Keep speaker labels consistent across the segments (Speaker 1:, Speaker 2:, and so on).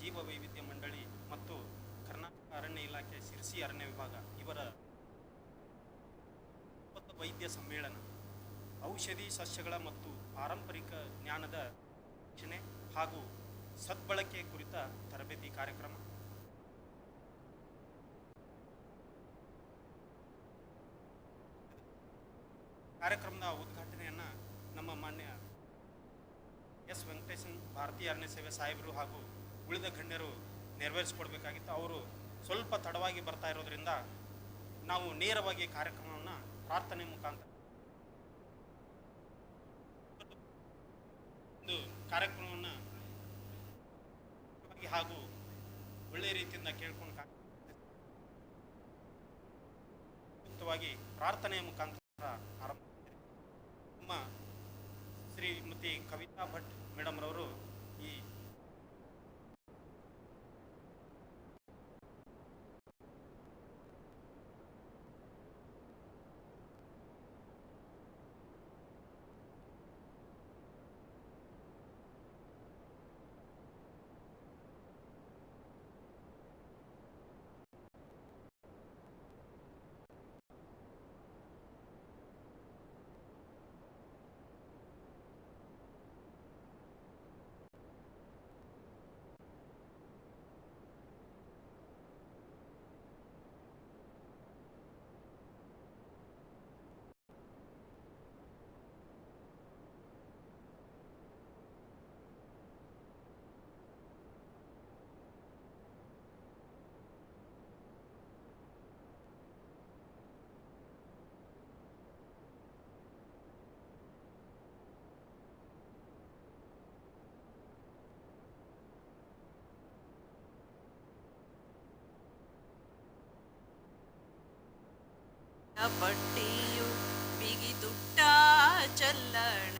Speaker 1: ಜೀವ ವೈವಿಧ್ಯ ಮಂಡಳಿ ಮತ್ತು ಕರ್ನಾಟಕ ಅರಣ್ಯ ಇಲಾಖೆ ಶಿರಸಿ ಅರಣ್ಯ ವಿಭಾಗ ಇವರ ವೈದ್ಯ ಸಮ್ಮೇಳನ. ಔಷಧಿ ಸಸ್ಯಗಳ ಮತ್ತು ಪಾರಂಪರಿಕ ಜ್ಞಾನದ ರಕ್ಷಣೆ ಹಾಗೂ ಸದ್ಬಳಕೆ ಕುರಿತ ತರಬೇತಿ ಕಾರ್ಯಕ್ರಮ. ಕಾರ್ಯಕ್ರಮದ ಉದ್ಘಾಟನೆಯನ್ನು ನಮ್ಮ ಮಾನ್ಯ ಎಸ್ ವೆಂಕಟೇಶನ್, ಭಾರತೀಯ ಅರಣ್ಯ ಸೇವೆ ಸಾಹೇಬರು ಹಾಗೂ ಉಳಿದ ಗಣ್ಯರು ನೆರವೇರಿಸಿಕೊಡ್ಬೇಕಾಗಿತ್ತು. ಅವರು ಸ್ವಲ್ಪ ತಡವಾಗಿ ಬರ್ತಾ ಇರೋದ್ರಿಂದ ನಾವು ನೇರವಾಗಿ ಕಾರ್ಯಕ್ರಮವನ್ನು ಪ್ರಾರ್ಥನೆ ಮುಖಾಂತರ ಒಂದು ಕಾರ್ಯಕ್ರಮವನ್ನು ಹಾಗೂ ಒಳ್ಳೆಯ ರೀತಿಯಿಂದ ಕೇಳ್ಕೊಂಡು ಮುಕ್ತವಾಗಿ ಪ್ರಾರ್ಥನೆಯ ಮುಖಾಂತರ ಆರಂಭ ನಮ್ಮ ಶ್ರೀಮತಿ ಕವಿತಾ ಭಟ್ ಮೇಡಮ್ರವರು ಈ
Speaker 2: ಪಟ್ಟಿಯು ಬಿಗಿದುಟ್ಟ ಚಲ್ಲಣ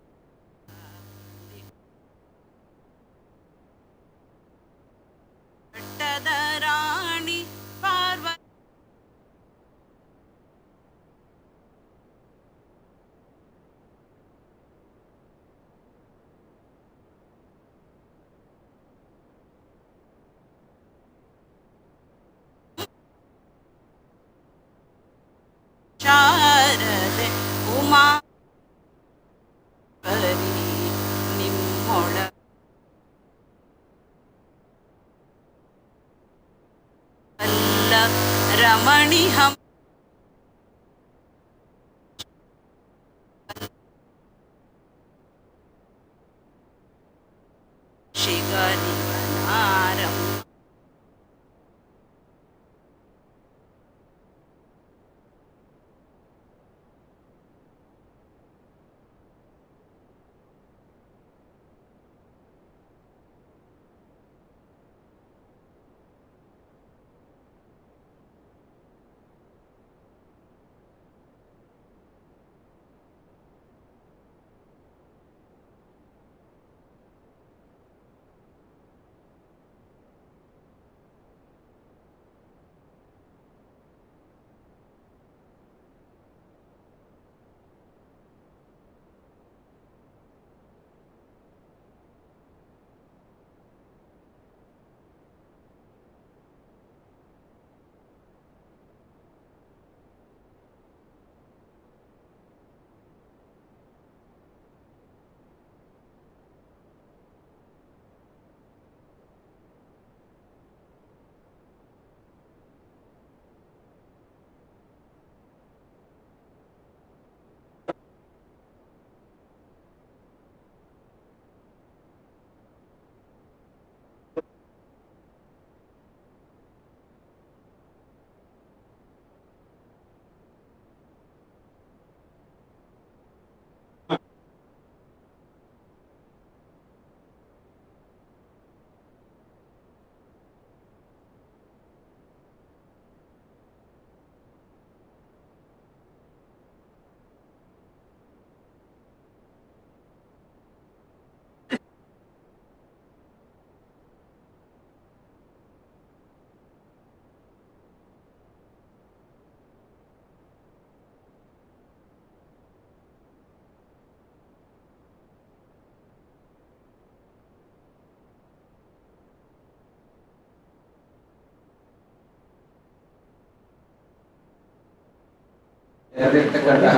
Speaker 3: ನೆರೆದಿರ್ತಕ್ಕಂತಹ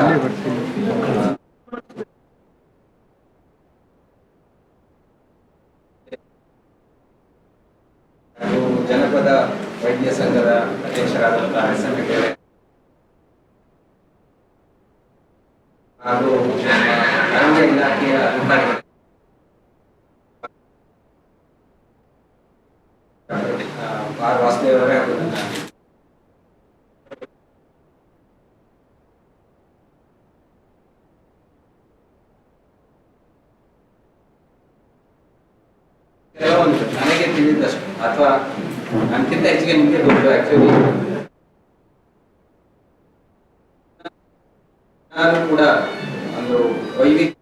Speaker 3: ಹಾಗೂ ಜನಪದ ವೈದ್ಯ ಸಂಘದ ಅಧ್ಯಕ್ಷರಾದಂತಹ ಎಸ್ ಎಂ ಹೆಗ್ಡೆ ಹಾಗೂ ನಮ್ಮ ಅರಣ್ಯ ಇಲಾಖೆಯ ಅಧಿಕಾರಿಗಳು ಆರ್ ವಾಸುದೇವ್ ಅವರೇ ಹಾಗೂ ನನ್ನ ಕೆಲವೊಂದು ನನಗೆ ತಿಳಿದಷ್ಟು ಅಥವಾ ನನಗಿಂತ ಹೆಚ್ಚಿಗೆ ನಿಮಗೆ ಗೊತ್ತು ಆಕ್ಚುಲಿ ನಾನು ಕೂಡ ಒಂದು ವೈವಿಧ್ಯ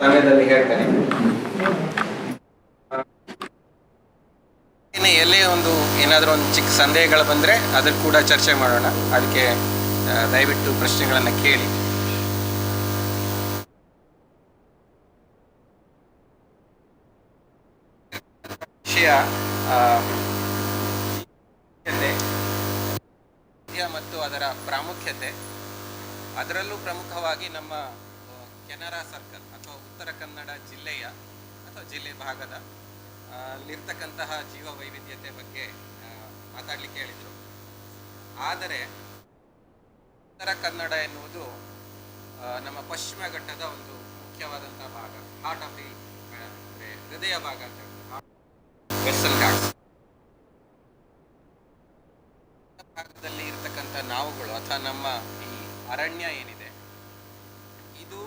Speaker 3: ಸಮಯದಲ್ಲಿ ಹೇಳ್ತೇನೆ. ಇನ್ನು ಎಲ್ಲೇ ಒಂದು ಏನಾದರೂ ಒಂದು ಚಿಕ್ಕ ಸಂದೇಹಗಳು ಬಂದರೆ ಅದಕ್ಕೆ ಕೂಡ ಚರ್ಚೆ ಮಾಡೋಣ. ಅದಕ್ಕೆ ದಯವಿಟ್ಟು ಪ್ರಶ್ನೆಗಳನ್ನು ಕೇಳಿ. ವಿಷಯ ಮತ್ತು ಅದರ ಪ್ರಾಮುಖ್ಯತೆ, ಅದರಲ್ಲೂ ಪ್ರಮುಖವಾಗಿ ನಮ್ಮ ಕೆನರಾ ಸರ್ಕಲ್ ಅಥವಾ ಉತ್ತರ ಕನ್ನಡ ಜಿಲ್ಲೆಯ ಅಥವಾ ಜಿಲ್ಲೆ ಭಾಗದ ಅಲ್ಲಿರ್ತಕ್ಕಂತಹ ಜೀವ ವೈವಿಧ್ಯತೆ ಬಗ್ಗೆ ಮಾತಾಡ್ಲಿಕ್ಕೆ ಹೇಳಿದರು. ಆದರೆ ಉತ್ತರ ಕನ್ನಡ ಎನ್ನುವುದು ನಮ್ಮ ಪಶ್ಚಿಮ ಘಟ್ಟದ ಒಂದು ಮುಖ್ಯವಾದಂತಹ ಭಾಗ ಹಾರ್ಟ್ ಆಫ್ ದಿ ಹೃದಯ ಭಾಗ ಅಂತ ವೆಸ್ಟರ್ನ್ ಘಾಟ್ಸ್ ಭಾಗದಲ್ಲಿ ಇರತಕ್ಕಂಥ ನಾವುಗಳು, ಅಥವಾ ನಮ್ಮ ಈ ಅರಣ್ಯ ಏನಿದೆ, ಇದು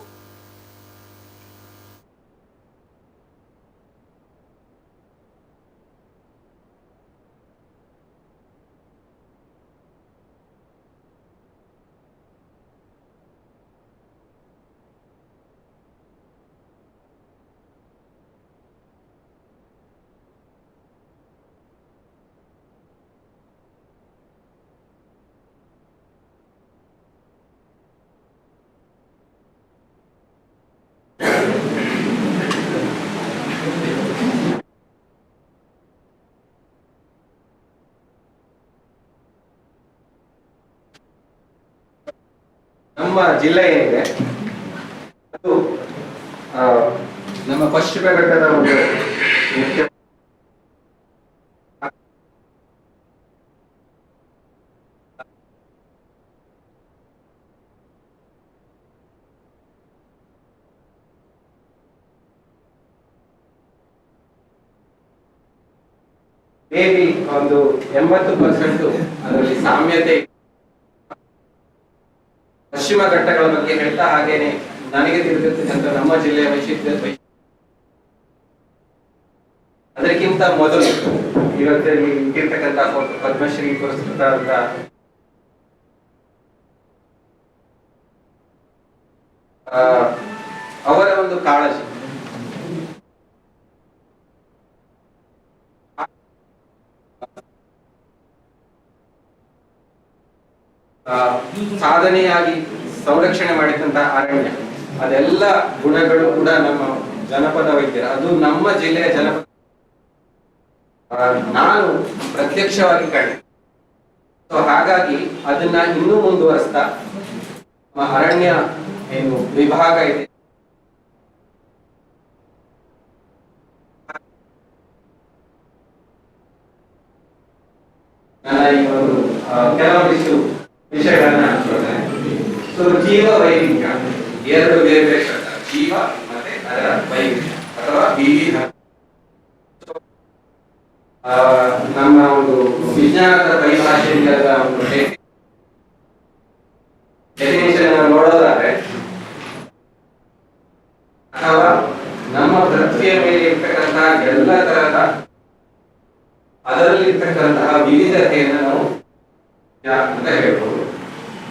Speaker 3: ನಮ್ಮ ಜಿಲ್ಲೆ ಏನಿದೆ ಅದು ನಮ್ಮ ಪಶ್ಚಿಮ ಘಟ್ಟದ ಒಂದು ಮುಖ್ಯ ಒಂದು ಎಂಬತ್ತು ಪರ್ಸೆಂಟ್ ಅದರಲ್ಲಿ ಸಾಮ್ಯತೆ ಇದೆ. ಪಶ್ಚಿಮ ಘಟ್ಟಗಳ ಬಗ್ಗೆ ಹೇಳ್ತಾ ಹಾಗೇನೆ ನನಗೆ ತಿಳಿದಿರ್ತಕ್ಕಂಥ ನಮ್ಮ ಜಿಲ್ಲೆಯ ವೈಶಿಷ್ಟ್ಯ ಅದಕ್ಕಿಂತ ಮೊದಲು ಇವತ್ತಲ್ಲಿ ಇಟ್ಟಿರ್ತಕ್ಕಂಥ ಪದ್ಮಶ್ರೀ ಪುರಸ್ಕೃತ ಅವರ ಒಂದು ಕಾಳಜಿ. ಸಾಧನೆಯಾಗಿ ಸಂರಕ್ಷಣೆ ಮಾಡಿದಂತಹ ಅರಣ್ಯ. ಅದೆಲ್ಲ ಗುಣಗಳು ಕೂಡ ನಮ್ಮ ಜನಪದ ವೈದ್ಯರು. ಅದು ನಮ್ಮ ಜಿಲ್ಲೆಯ ಜನಪದ. ನಾನು ಪ್ರತ್ಯಕ್ಷವಾಗಿ ಕಂಡೆ ಸೊ ಹಾಗಾಗಿ ಅದನ್ನ ಇನ್ನೂ ಮುಂದುವರಿಸ್ತಾ ನಮ್ಮ ಅರಣ್ಯ ಏನು ವಿಭಾಗ ಇದೆ. ಈ ಒಂದು ಕೆಲವೊಂದಿಷ್ಟು ವಿಷಯಗಳನ್ನ ಸೊ ಜೀವ ವೈವಿಧ್ಯ ಎರಡು ಬೇರೆ ಬೇರೆ ಶಬ್ದ ಜೀವ ಮತ್ತೆ ಅದರ ವೈವಿಧ್ಯ ಅಥವಾ ವಿವಿಧ ನಮ್ಮ ಒಂದು ವಿಜ್ಞಾನದ ಪರಿಭಾಷೆಯಿಂದ ಒಂದು ಡೆಫಿನೇಷನ್ ನೋಡೋದಾದ್ರೆ ಅಥವಾ ನಮ್ಮ ಪೃಥ್ವಿಯ ಮೇಲೆ ಇರ್ತಕ್ಕಂತಹ ಎಲ್ಲ ತರಹದ ಅದರಲ್ಲಿ ಇರ್ತಕ್ಕಂತಹ ವಿವಿಧತೆಯನ್ನು ನಾವು ಅಂತ ಹೇಳ್ಬೋದು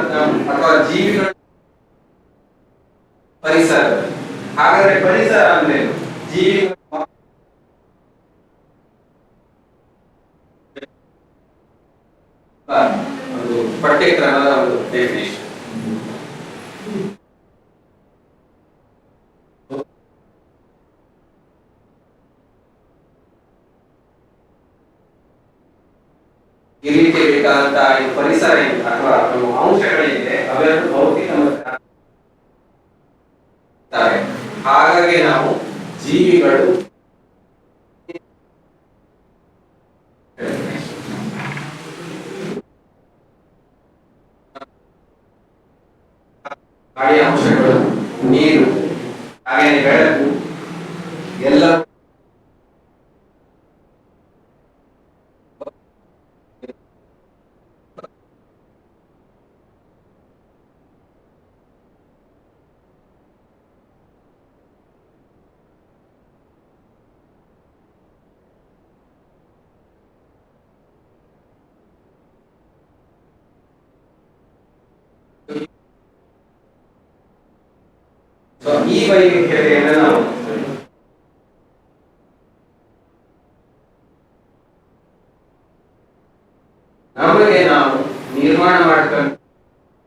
Speaker 3: ಅಥವಾ ಜೀವಿಗಳ ಪರಿಸರ. ಹಾಗಾದ್ರೆ ಪರಿಸರ ಅಂದ್ರೆ ಜೀವಿ ಒಂದು ಪಠ್ಯಕ್ರಮದ ಒಂದು ಡೆಫಿನೇಷನ್ ಈ ರೀತಿ ಬೇಕಾದಂತ ಈ ಪರಿಸರ ಇದೆ ಅಥವಾ ಕೆಲವು ಅಂಶಗಳಿದೆ ಅವೆರಡು ಭೌತಿಕ. ಹಾಗಾಗಿ ನಾವು ಜೀವಿಗಳು ಗಾಳಿಯ ಅಂಶಗಳು ನೀರು ಹಾಗೆ ಬೆಳಕು ಎಲ್ಲ ಸೊ ಈ ವೈವಿಧ್ಯತೆಯನ್ನು ನಾವು